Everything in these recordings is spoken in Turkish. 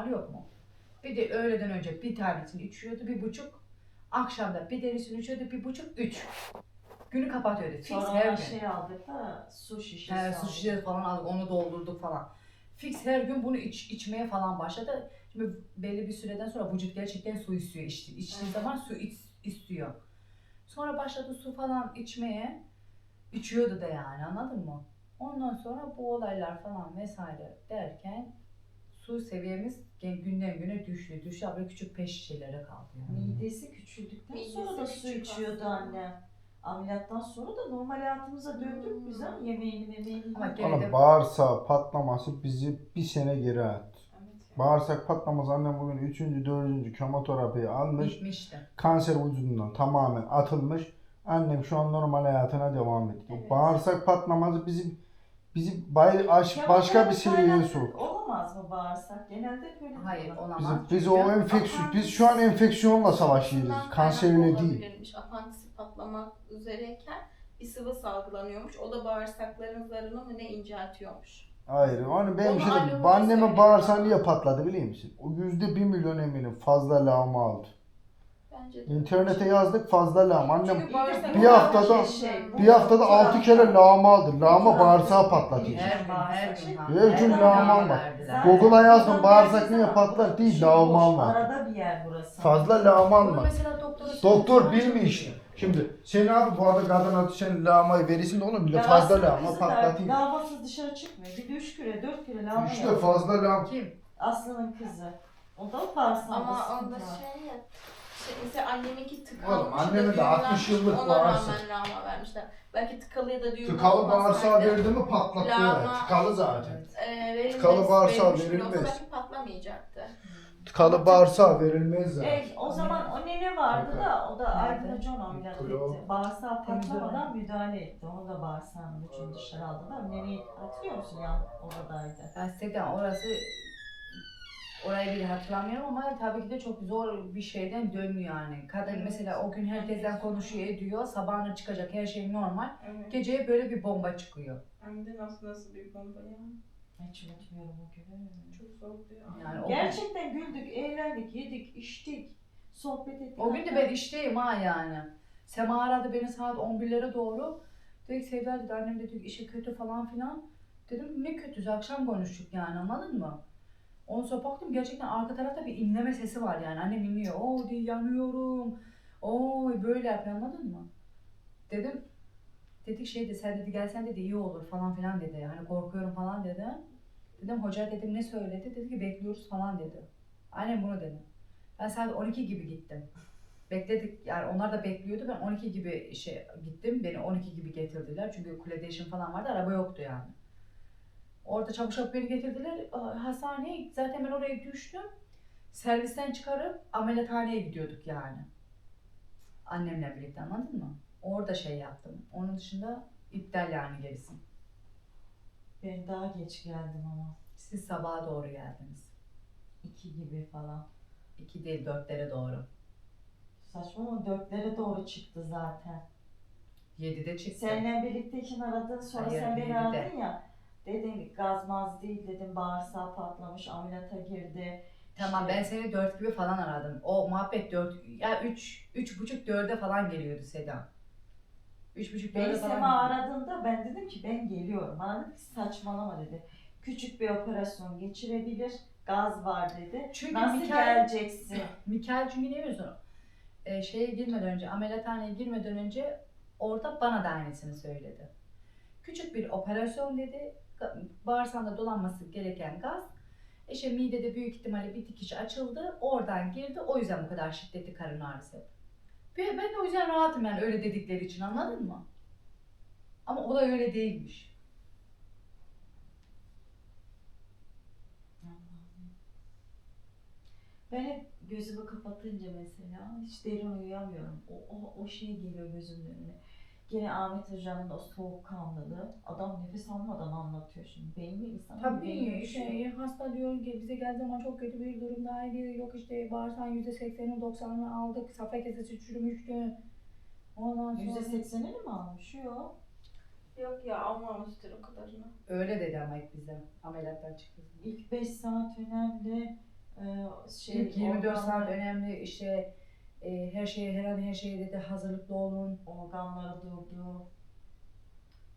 var yok mu? Bir de öğleden önce bir tanesini içiyordu bir buçuk. Akşamda bir derisini içiyordu bir buçuk üç. Günü kapatıyordu. Fix Sonra her gün. şey aldık da su şişesi He, aldık. su şişesi falan aldık onu doldurduk falan. Fix her gün bunu iç, içmeye falan başladı. Şimdi belli bir süreden sonra vücut gerçekten su istiyor. İçti, içtiği Evet. zaman su iç, istiyor. Sonra başladı su falan içmeye. İçiyordu da yani anladın mı? Ondan sonra bu olaylar falan vesaire derken su seviyemiz günden güne düştü. Düştü böyle küçük peş şişelere kaldı. Yani. Midesi küçüldükten Midesi sonra da su küçük içiyordu aslında. anne. Ameliyattan sonra da normal hayatımıza döndük Hmm. biz ama yemeğini memeğini Ama gene de Ama bağırsağı patlaması bizi bir sene geri attı. Evet. Bağırsak patlaması annem bugün 3. 4. kemoterapiyi almış. bitmişti. Kanser vücudundan tamamen atılmış. Annem şu an normal hayatına devam ediyor. Evet. Bağırsak patlaması bizim bizi bay, aş, Ya başka bir seviyeye kaynaklı soktu. Olamaz mı bağırsak? Genelde böyle Hayır olamaz. Biz, Çünkü- o enfeksiyon, biz şu an enfeksiyonla savaşıyoruz. Aslında Kanseriyle kaynak değil. olabilirmiş. Apandisi patlamak üzereyken bir sıvı salgılanıyormuş. O da bağırsakların zarını mı ne inceltiyormuş. Hayır, onu benim Onu şey anne dedim. hoca Annemin söyledi bağırsağı bana. niye patladı biliyor musun? O yüzde bir milyon eminim fazla lağma aldı. Bence de. İnternete yazdık fazla lağma. Annem Çünkü bağırsak bir haftada- Şey, bu- bir haftada bu- altı kere lağma aldı. Lağma bağırsağı patlatıyor. Her gün, her gün. Her gün lağma var. verdiler. Google'a yazdım, bağırsak niye patlar? Değil, şey lağma alma. Arada bir yer burası. Fazla lağma Bunu alma. mesela doktora Doktor bilmiyor işte. Şimdi sen abi bu arada kadına sen lağmayı verirsin de oğlum bile fazla lağma patlatayım. Lağmasız dışarı çıkmıyor. Bir de üç küre, dört küre lağma İşte yapıyor. fazla lağma. Kim? Aslı'nın kızı. O da bağırsağında Ama onda şey ya. Mesela anneminki tıkanmış Oğlum, anneme de da 60 düğümlenmiş, yıllık ona bağırsak. rağmen vermişler. Belki tıkalıya da düğümlü Tıkalı bağırsağı verdi mi patlattı. Lağma- Tıkalı zaten. e, verilmez, Tıkalı bağırsağı verilmez. belki patlamayacaktı. Tıkalı bağırsağı verilmez zaten. E, o zaman o nene vardı da o da? Aydın Hoca onu ameliyat Klo. etti. Bağırsağı patlamadan müdahale etti. Onu da bağırsağının ucunu dışarı aldılar. Neneyi hatırlıyor musun ya? Odadaydı. Gerçekten orası orayı bile hatırlamıyorum ama tabii ki de çok zor bir şeyden dönüyor yani. Kadın Evet. mesela o gün herkesten konuşuyor ediyor. Sabahına çıkacak her şey normal. Evet. Geceye böyle bir bomba çıkıyor. Hem de nasıl nasıl bir bomba ya. Hiç unutmuyorum o günü. Çok zordu ya. Yani Gerçekten güldük, eğlendik, yedik, içtik, sohbet ettik. o gün de ben işteyim ha yani. Sema aradı beni saat 11'lere doğru. Dedi ki Sevda dedi annem dedi işi kötü falan filan. Dedim ne kötüsü akşam konuştuk yani anladın mı? Ondan sonra baktım gerçekten arka tarafta bir inleme sesi var yani. Annem inliyor. Oo diye yanıyorum. Oo böyle yapıyor anladın mı? Dedim dedik şey de sen dedi gelsen dedi iyi olur falan filan dedi. Hani korkuyorum falan dedi. Dedim hoca dedim ne söyledi? Dedi ki bekliyoruz falan dedi. Annem bunu dedi. Ben saat 12 gibi gittim. Bekledik yani onlar da bekliyordu. Ben 12 gibi şey gittim. Beni 12 gibi getirdiler. Çünkü kulede işim falan vardı. Araba yoktu yani. Orada çabuk beni getirdiler. Hastaneye zaten ben oraya düştüm. Servisten çıkarıp ameliyathaneye gidiyorduk yani. Annemle birlikte anladın mı? Orada şey yaptım. Onun dışında iptal yani gerisi. Ben daha geç geldim ama. Siz sabaha doğru geldiniz. iki gibi falan. İki değil dörtlere doğru. Saçma ama dörtlere doğru çıktı zaten. Yedide çıktı. Seninle birlikteyken aradın sonra Hayır, sen beni yedide. aradın ya. Dedin gazmaz değil dedim bağırsağı patlamış ameliyata girdi. Tamam ben seni dört gibi falan aradım. O muhabbet dört, ya üç, üç buçuk dörde falan geliyordu Seda. Üç buçuk dörde Beni falan Sema geliyordu. aradığında ben dedim ki ben geliyorum. Bana dedi ki saçmalama dedi. Küçük bir operasyon geçirebilir. Gaz var dedi. Çünkü Nasıl Mikael, geleceksin? Mikael çünkü ne biliyorsun? Ee, şeye girmeden önce, ameliyathaneye girmeden önce orada bana da aynısını söyledi. Küçük bir operasyon dedi. Bağırsağında dolanması gereken gaz. İşte midede büyük ihtimalle bir dikiş açıldı. Oradan girdi. O yüzden bu kadar şiddetli karın ağrısı. Ben de o yüzden rahatım yani öyle dedikleri için anladın mı? Ama o da öyle değilmiş. Ben hep gözümü kapatınca mesela hiç derin uyuyamıyorum. O, o, o şey geliyor gözümün önüne. Gene Ahmet Hoca'nın o soğukkanlılığı. Adam nefes almadan anlatıyor şimdi. Beyni insan Tabii beyni şey, hasta diyor ki bize geldiği zaman çok kötü bir durumdaydı. Yok işte bağırsağın yüzde seksenin doksanını aldık. Safra kesesi çürümüştü. Ondan sonra... Yüzde seksenini mi almış? Yok. Yok ya almamıştır o kadarını. Öyle dedi ama ilk bize ameliyattan çıktı. İlk 5 saat önemli. şey İlk 24 saat önemli işte e, her şeye her an her şeye dedi hazırlıklı olun. organları durdu.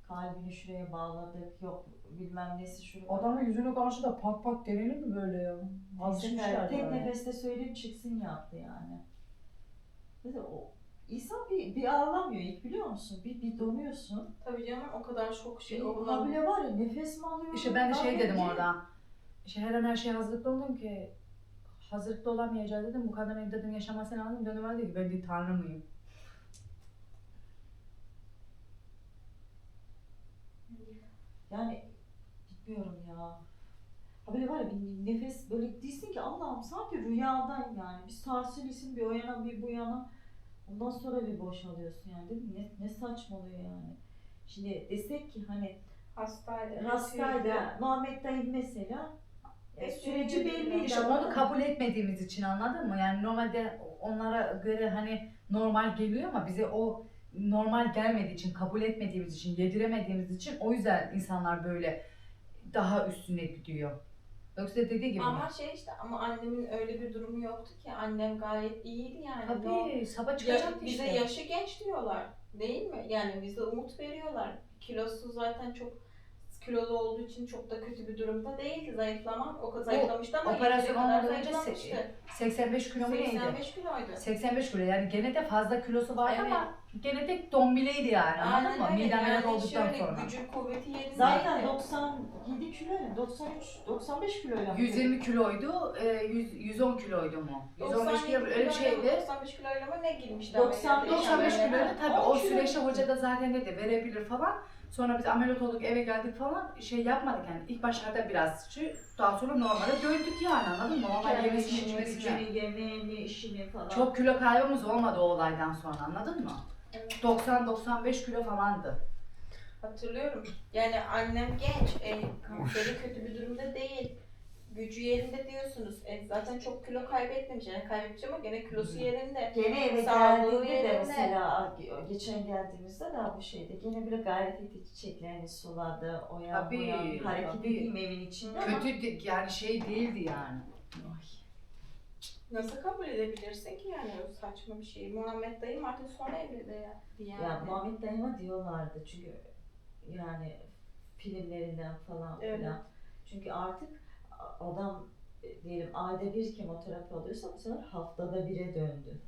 Kalbini şuraya bağladık. Yok bilmem nesi şuraya. Adamın yüzüne karşı da pat pat denilir mi böyle ya? Alışmışlar Tek nefeste söyleyip çıksın yaptı yani. De o insan bir, bir ağlamıyor ilk biliyor musun? Bir, bir donuyorsun. Tabii canım o kadar çok şey Bir olunan habire var ya nefes mi alıyor? İşte ben de şey dedim orada. İşte her an her şeye hazırlıklı oldum ki hazırlıklı olamayacağız dedim. Bu kadar benim dedim yaşaması lazım. Dönem dedi ki ben bir tanrı mıyım? Yani bilmiyorum ya. Habire var ya bir nefes böyle değilsin ki Allah'ım sanki rüyadan yani. Bir sarsılıyorsun bir o yana bir bu yana. Ondan sonra bir boşalıyorsun yani değil mi? Ne, ne saçmalıyor yani. Şimdi desek ki hani hastaydı. hastaydı Muhammed dayı mesela e, süreci belliydi. İşte onu kabul etmediğimiz için anladın mı? Yani normalde onlara göre hani normal geliyor ama bize o normal gelmediği için, kabul etmediğimiz için, yediremediğimiz için o yüzden insanlar böyle daha üstüne gidiyor. Yoksa dediği gibi. Ama şey işte ama annemin öyle bir durumu yoktu ki. Annem gayet iyiydi yani. Tabii sabah Ya, çıkacaktı bize işte. yaşı genç diyorlar. Değil mi? Yani bize umut veriyorlar. Kilosu zaten çok kilolu olduğu için çok da kötü bir durumda değildi. Zayıflama o kadar zayıflamıştı ama operasyon olmadan önce zayıflamıştı. 85 kilo mu neydi? 85 kiloydu. 85 kilo yani gene de fazla kilosu vardı Evet. ama gene de dombileydi yani anladın mı? öyle. Mide ameliyat Yani olduktan şöyle sonra. Gücü kuvveti yerindeydi. Zaten 97 kilo ile 93, 95 kiloyla mı? 120 kiloydu, e, 100, 110 kiloydu mu? 115 kilo öyle bir şeydi. 95 kiloyla mı ne girmişti? 90, ameliyata? 95 Yani kiloyla tabii 10 o kilo. süreçte hoca da zaten dedi verebilir falan. Sonra biz ameliyat olduk eve geldik falan şey yapmadık yani ilk başlarda biraz şey, daha sonra normale döndük yani anladın mı? Normal yemesini Kendisini, içmesini. yemeğini, işini falan. Çok kilo kaybımız olmadı o olaydan sonra anladın mı? Evet. 90-95 kilo falandı. Hatırlıyorum. Yani annem genç, e, kanseri kötü bir durumda değil. Gücü yerinde diyorsunuz. E, zaten çok kilo kaybetmemiş. Yani kaybetmiş ama gene kilosu yerinde. Gene eve Sağlığı geldiğinde de yerinde. mesela geçen geldiğimizde de bu şeyde gene böyle gayret etti çiçeklerini suladı, o yan bu Tabii, yan hareket tabii. edeyim evin içinde ama Kötü de- yani şey değildi yani. Nasıl kabul edebilirsin ki yani o saçma bir şey. Muhammed dayım artık son evliliği ya. Yani. ya Muhammed dayıma diyorlardı çünkü yani filmlerinden falan Evet. filan. Çünkü artık adam e, diyelim ayda bir kemoterapi alıyorsa bu sefer haftada bire döndü.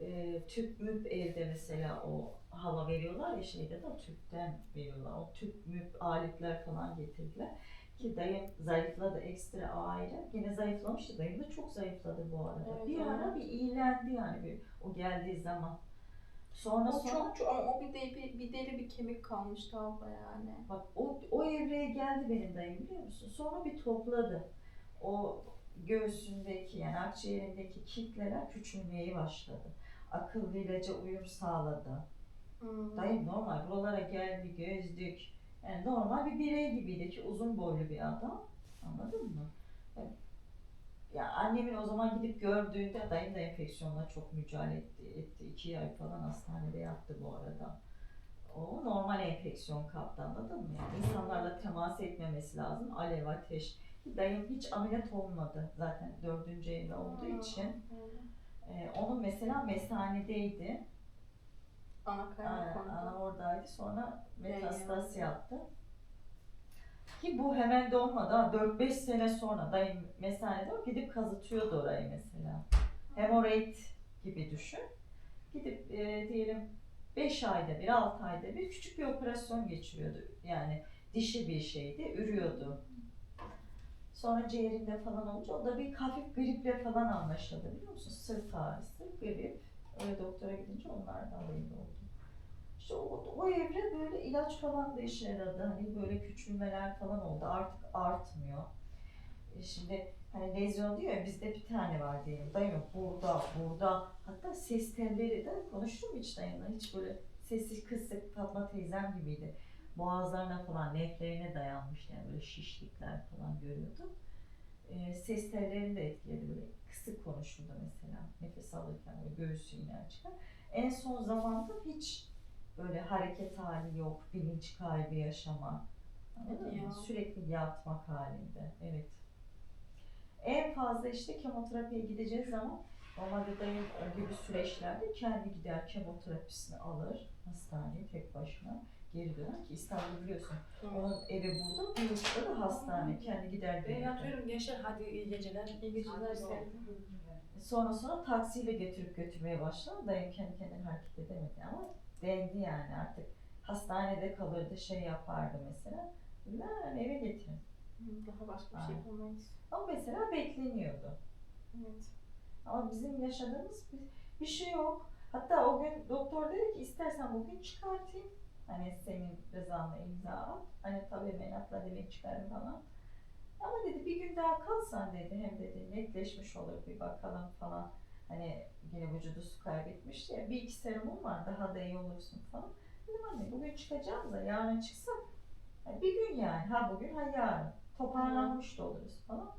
E, tüp müp evde mesela o hava veriyorlar ya şeyde de tüpten veriyorlar. O tüp müp aletler falan getirdiler. Ki dayım zayıfladı ekstra ayrı. Yine zayıflamıştı. Dayım da çok zayıfladı bu arada. Evet, bir ara bir iyilendi yani bir, o geldiği zaman. Sonra O sonra çok çok o bir, de, bir, bir deri bir kemik kalmıştı abla yani. Bak o, o evreye geldi benim dayım biliyor musun? Sonra bir topladı. O göğsündeki yani akciğerindeki kitleler küçülmeye başladı. Akıllı ilaca uyum sağladı. Hmm. Dayım normal buralara geldi gözlük. Yani normal bir birey gibiydi ki uzun boylu bir adam. Anladın mı? Yani- Ya annemin o zaman gidip gördüğünde dayım da enfeksiyonla çok mücadele etti. etti. İki ay falan hastanede yattı bu arada. O normal enfeksiyon kaptı anladın mı? Yani insanlarla temas etmemesi lazım. Alev, ateş. Dayım hiç ameliyat olmadı zaten dördüncü evde olduğu için. Ee, onun mesela mesanedeydi. Ana kaynak ana oradaydı. Sonra metastas Yayın. yaptı. Ki bu hemen de olmadı. ha, 4-5 sene sonra dayım mesanede o gidip kazıtıyordu orayı mesela. Hemoroid gibi düşün. Gidip e, diyelim 5 ayda bir, 6 ayda bir küçük bir operasyon geçiriyordu. Yani dişi bir şeydi, ürüyordu. Sonra ciğerinde falan olunca o da bir hafif griple falan anlaşıldı biliyor musun? Sırt ağrısı, grip. Öyle doktora gidince onlardan belli oldu. İşte o, o evre böyle ilaç falan da işe yaradı. Hani böyle küçülmeler falan oldu. Artık artmıyor. E şimdi hani lezyon diyor ya bizde bir tane var diyelim. Dayım burada, burada. Hatta ses telleri de konuştum hiç dayımla? Hiç böyle sesi kısık Fatma teyzem gibiydi. Boğazlarına falan neflerine dayanmış yani böyle şişlikler falan görüyordu. E, ses tellerini de etkiledi böyle kısık konuşurdu mesela. Nefes alırken böyle göğsü iner çıkar. En son zamanda hiç böyle hareket hali yok, bilinç kaybı yaşama. Anladın Hadi mı? ya. Sürekli yatmak halinde. Evet. En fazla işte kemoterapiye gideceğiz zaman normalde dayım gibi süreçlerde kendi gider kemoterapisini alır hastaneye tek başına geri döner ki İstanbul biliyorsun. Onun evi burada, Buluş'ta da hastane. Kendi gider Ben geri döner. yatıyorum gençler hadi iyi geceler. İyi geceler. Sonra sonra taksiyle getirip götürmeye başladı. Dayım kendi kendine hareket edemedi ama dendi yani artık. Hastanede kalırdı, şey yapardı mesela. Hani eve getirin. Daha başka bir şey yapamayız. Ama mesela bekleniyordu. Evet. Ama bizim yaşadığımız bir, bir şey yok. Hatta o gün doktor dedi ki istersen bugün çıkartayım. Hani senin rızanla imza at. Hani tabii menatla demek çıkarım falan. Ama dedi bir gün daha kalsan dedi hem dedi netleşmiş olur bir bakalım falan. Hani yine vücudu su kaybetmişti ya bir iki serumum var daha da iyi olursun falan. Dedim anne bugün çıkacağım da yarın çıksak hani bir gün yani ha bugün ha yarın toparlanmış da oluruz falan.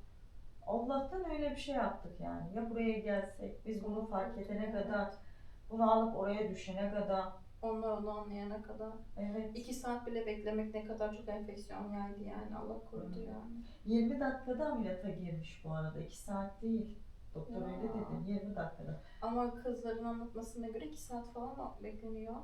Allah'tan öyle bir şey yaptık yani. Ya buraya gelsek biz bunu fark edene kadar bunu alıp oraya düşene kadar Onlar onu anlayana kadar. evet iki saat bile beklemek ne kadar çok enfeksiyon yaydı yani. Allah korudu yani. 20 dakikada ameliyata girmiş bu arada 2 saat değil. Doktor Ya. öyle dedi 20 dakikada. Ama kızların anlatmasına göre iki saat falan bekleniyor.